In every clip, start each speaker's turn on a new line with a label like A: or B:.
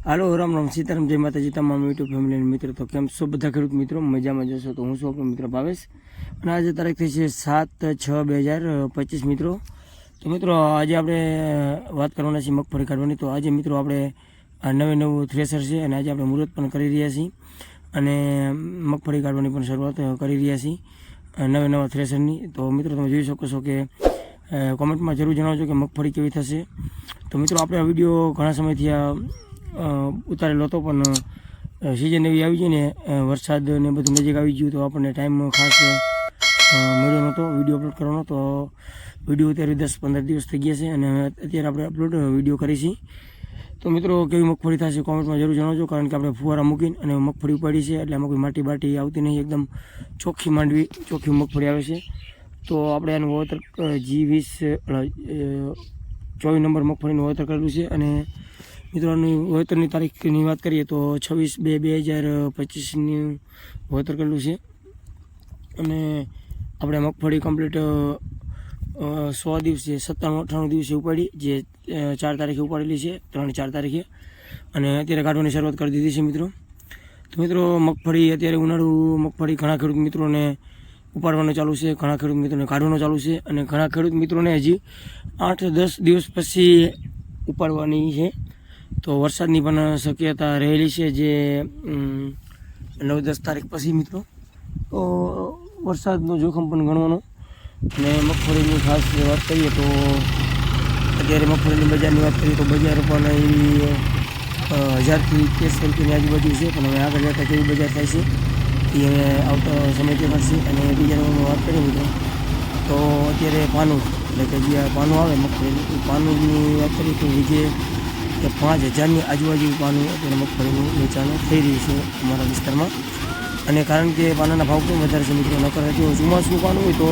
A: હાલો, રામ રામ, સીતારામ, જય માતાજી, તમામ યુટ્યુબ ફેમિલી મિત્રો. તો કેમ છો બધા ખેડૂત મિત્રો? મજામાં જશો તો હું છું આપણો મિત્ર ભાવેશ. અને આજે તારીખ થઈ છે સાત છ બે હજાર પચીસ મિત્રો. તો મિત્રો, આજે આપણે વાત કરવાના છીએ મગફળી કાઢવાની. તો આજે મિત્રો આપણે નવે નવું થ્રેસર છે અને આજે આપણે મુહૂર્ત પણ કરી રહ્યા છીએ. અને મગફળી કાઢવાની પણ શરૂઆત કરી રહ્યા છીએ નવે નવા થ્રેસરની. તો મિત્રો, તમે જોઈ શકો છો કે કોમેન્ટમાં જરૂર જણાવજો કે મગફળી કેવી થશે. તો મિત્રો, આપણે આ વીડિયો ઘણા સમયથી આ ઉતારેલો હતો, પણ સિઝન એવી આવી ગઈ ને વરસાદ ને બધું નજીક આવી ગયું, તો આપણને ટાઈમ ખાસ મળ્યો નહોતો. વીડિયો અપલોડ કરવાનો તો વીડિયો અત્યારે દસ પંદર દિવસ થઈ ગયા છે અને અત્યારે આપણે અપલોડ વીડિયો કરીશી. તો મિત્રો, કેવી મગફળી થશે કોમેન્ટમાં જરૂર જણાવજો, કારણ કે આપણે ફુવારા મૂકીને અને મગફળી ઉપાડી છે, એટલે આમાં કોઈ માટી બાટી આવતી નહીં, એકદમ ચોખ્ખી માંડવી, ચોખ્ખી મગફળી આવે છે. તો આપણે એનું વાવેતર જી વીસ ચોવીસ નંબર મગફળીનું વાવેતર કરેલું છે અને મિત્રોની વાવેતરની તારીખની વાત કરીએ તો છવ્વીસ બે બે હજાર પચીસની વાવેતર કરેલું છે. અને આપણે મગફળી કમ્પ્લીટ સો દિવસે, સત્તાણું, અઠ્ઠાણું દિવસે ઉપાડી, જે ચાર તારીખે ઉપાડેલી છે, ત્રણ ચાર તારીખે. અને અત્યારે કાઢવાની શરૂઆત કરી દીધી છે મિત્રો. તો મિત્રો, મગફળી અત્યારે ઉનાળુ મગફળી ઘણા ખેડૂત મિત્રોને ઉપાડવાનું ચાલુ છે, ઘણા ખેડૂત મિત્રોને કાઢવાનું ચાલુ છે, અને ઘણા ખેડૂત મિત્રોને હજી આઠ દસ દિવસ પછી ઉપાડવાની છે. તો વરસાદની પણ શક્યતા રહેલી છે જે નવ દસ તારીખ પછી મિત્રો. તો વરસાદનું જોખમ પણ ગણવાનો. અને મગફળીની ખાસ વાત કરીએ તો અત્યારે મગફળીની બજારની વાત કરીએ તો બજાર પણ એવી હજારથી તેરસો રૂપિયાની આજુબાજુ છે. પણ હવે આગળ જતાં કેવી બજાર થાય છે એ હવે આવતા સમય દેખાડશે અને બીજા વાત કરીએ મિત્રો, તો અત્યારે પાનું, એટલે કે જે પાનું આવે મગફળીનું પાનુંની વાત કરીએ તો વિજે કે પાંચ હજારની આજુબાજુ પાનું અત્યારે મગફળીનું વેચાણ થઈ રહ્યું છે અમારા વિસ્તારમાં. અને કારણ કે પાનાના ભાવ પણ વધારે છે મિત્રો, નકર જો ચોમાસું પાનું હોય તો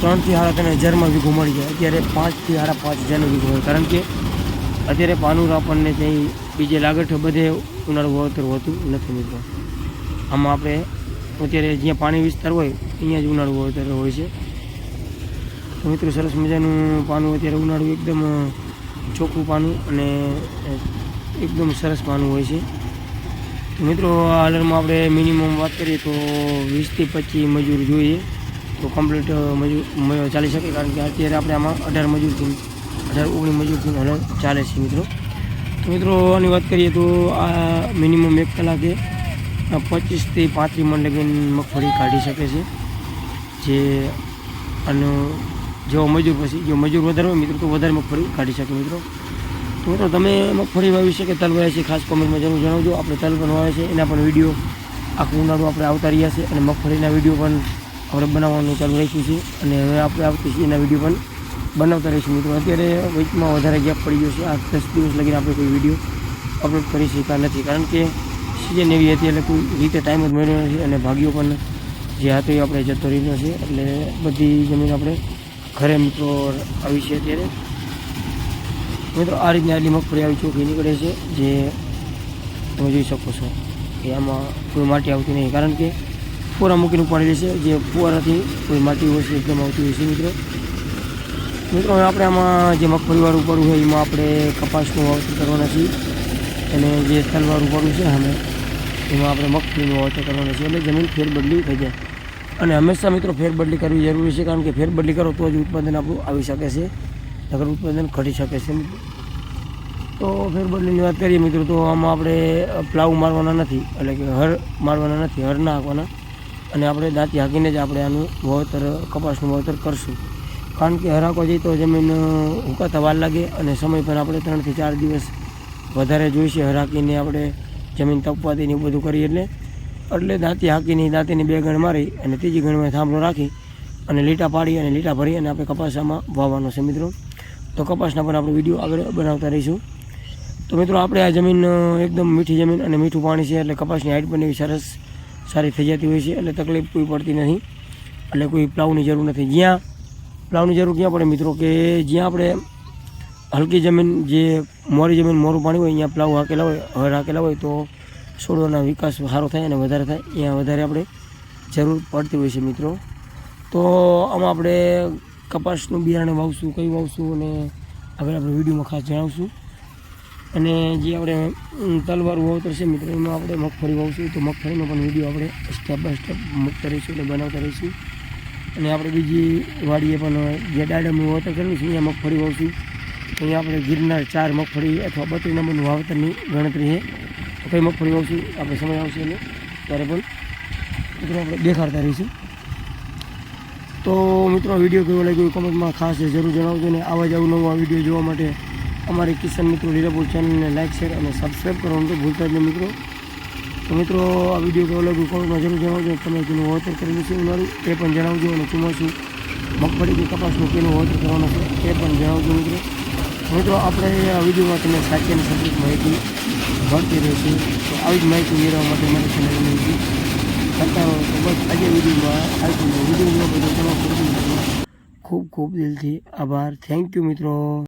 A: ત્રણથી સાડા ત્રણ હજારમાં વીઘો મળી જાય. અત્યારે પાંચથી સાડા પાંચ હજારનો વીઘો હોય. કારણ કે અત્યારે પાનું આપણને ત્યાં બીજે લાગઠ બધે ઉનાળું વાવતર હોતું નથી મિત્રો. આમાં આપણે અત્યારે જ્યાં પાણી વિસ્તાર હોય અહીંયા જ ઉનાળું વાવેતર હોય છે. તો મિત્રો, સરસ મજાનું પાનું અત્યારે ઉનાળું એકદમ ચોખ્ખું પાનું અને એકદમ સરસ પાનું હોય છે. મિત્રો, આ હાલરમાં આપણે મિનિમમ વાત કરીએ તો વીસથી પચીસ મજૂર જોઈએ. તો કમ્પ્લીટ મજૂર ચાલી શકે કારણ કે અત્યારે આપણે આમાં અઢાર મજૂરથી અઢાર, ઓગણીસ મજૂરથી હલર ચાલે છે મિત્રો. તો મિત્રો, આની વાત કરીએ તો આ મિનિમમ એક કલાકે પચીસથી પાંત્રીસ મણ લગીન મગફળી કાઢી શકે છે. જે, અને જો મજૂર પછી જો મજૂર વધારે હોય, મિત્રો, તો વધારે મગફળી કાઢી શકે, મિત્રો. તો મિત્રો, તમે મગફળી વાવી છે કે તલ વાવ્યા છે, ખાસ કોમેન્ટમાં જરૂર જણાવજો. આપણે તલ પણ વાવે છે, એના પણ વીડિયો આખું ઉનાળું આપણે આવતા રહ્યા છે અને મગફળીના વીડિયો પણ આપણે બનાવવાનું ચાલુ રાખ્યું છે અને હવે આપણે આવતી છીએ એના વીડિયો પણ બનાવતા રહીશું, મિત્રો. અત્યારે વચમાં વધારે ગેપ પડી ગયો છે, આ દસ દિવસ લગીને આપણે કોઈ વીડિયો અપલોડ કરી શકતા નથી. કારણ કે સિઝન એવી હતી, એટલે કોઈ રીતે ટાઈમ જ મળ્યો નથી અને ભાગ્યો પણ જે હતો એ આપણે જતો રહ્યો છે, એટલે બધી જમીન આપણે ઘરે મિત્રો આવી છે અત્યારે. મિત્રો, આ રીતની આટલી મગફળી આવી ચોખ્ખી નીકળે છે, જે તમે જોઈ શકો છો કે આમાં કોઈ માટી આવતી નહીં. કારણ કે ફુવારા મૂકીને ઉપાડેલી છે જે ફુવારાથી કોઈ માટી હોય છે, એકદમ આવતી હોય છે, મિત્રો. મિત્રો આપણે આમાં જે મગફળીવાળું પડવું હોય, એમાં આપણે કપાસનું વાવતર કરવાના છીએ. અને જે તલવાળું પડવું છે અમે એમાં આપણે મગફળીનું વાવતર કરવાના છીએ. એટલે જમીન ફેરબદલી થઈ જાય. અને હંમેશા મિત્રો ફેરબદલી કરવી જરૂરી છે, કારણ કે ફેરબદલી કરો તો જ ઉત્પાદન આપણું આવી શકે છે. નગર ઉત્પાદન ઘટી શકે છે. તો ફેરબદલીની વાત કરીએ મિત્રો, તો આમાં આપણે પ્લાવ મારવાના નથી. એટલે કે હર મારવાના નથી, હર ના હાંકવાના. અને આપણે દાંતી હાંકીને જ આપણે આનું વાવેતર કપાસનું વાવેતર કરશું. કારણ કે હરાકો જઈએ તો જમીન ઉકાતા વાર લાગે અને સમય પણ આપણે ત્રણથી ચાર દિવસ વધારે જોઈશે હરાકીને આપણે જમીન તપવા દઈને એવું બધું કરીએ એટલે. એટલે દાંતી હાકીની, દાંતીની બે ગણ મારી અને ત્રીજી ગણમાં થાંભલો રાખી અને લીટા પાડી અને લીટા ભરી અને આપણે કપાસામાં વાવવાનો છે મિત્રો. તો કપાસના પણ આપણે વીડિયો આગળ બનાવતા રહીશું. તો મિત્રો, આપણે આ જમીન એકદમ મીઠી જમીન અને મીઠું પાણી છે એટલે કપાસની હાઈટ પણ એવી સરસ સારી થઈ જતી હોય છે એટલે તકલીફ કોઈ પડતી નથી એટલે કોઈ પ્લાવની જરૂર નથી. જ્યાં પ્લાવની જરૂર ક્યાં પડે મિત્રો? કે જ્યાં આપણે હલકી જમીન, જે મોરી જમીન, મોરું પાણી હોય, અહીંયા પ્લાવ હાકેલા હોય હળ હાકેલા હોય તો છોડવાનો વિકાસ સારો થાય અને વધારે થાય, અહીંયા વધારે આપણે જરૂર પડતી હોય છે મિત્રો. તો આમાં આપણે કપાસનું બિયારણ વાવશું, કયું વાવશું અને આગળ આપણે વિડીયોમાં ખાસ જણાવશું. અને જે આપણે તલવાર વાવતર છે મિત્રો, એમાં આપણે મગફળી વાવશું. તો મગફળીનો પણ વીડિયો આપણે સ્ટેપ બાય સ્ટેપ મૂકતા રહીશું એટલે બનાવતા રહીશું. અને આપણે બીજી વાડીએ પણ જે દાડમનું વાવતર કરેલું છે, અહીંયા મગફળી વાવશું. અહીંયા આપણે ગિરનાર ચાર મગફળી અથવા બત્રી નંબરનું વાવતરની ગણતરી છે. કઈ મગફળી આવશું? આપણે સમય આવશે એટલે ત્યારે પણ મિત્રો આપણે દેખાડતા રહીશું. તો મિત્રો વીડિયો કેવો લાગ્યો કોમેન્ટમાં ખાસ જરૂર જણાવજો ને આવા જ અવનવા વીડિયો જોવા માટે અમારી કિસાન મિત્રો લીલાપુર ચેનલને લાઇક શેર અને સબસ્ક્રાઈબ કરવાનું તો ભૂલતા જ નહીં મિત્રો. તો મિત્રો, આ વીડિયો કેવો લાગ્યો કોમેન્ટમાં જરૂર જણાવજો. તમે તેનું વળતર કરેલું છે ઉનાળું તે પણ જણાવજો અને ચોમાસું મગફળી કે કપાસનું કેનું વળતર કરવાનું છે તે પણ જણાવજો મિત્રો. મિત્રો, આપણે આ વિડીયોમાં તમને સાચી અને સચોટ માહિતી મળતી રહેશે તો આવી જ માહિતી મેળવવા માટે મારી ચેનલને કરતા રહો તો બસ આજે વિડીયોમાં આવતી વીડિયો બદલ ખૂબ ખૂબ દિલથી આભાર. થેન્ક યુ મિત્રો.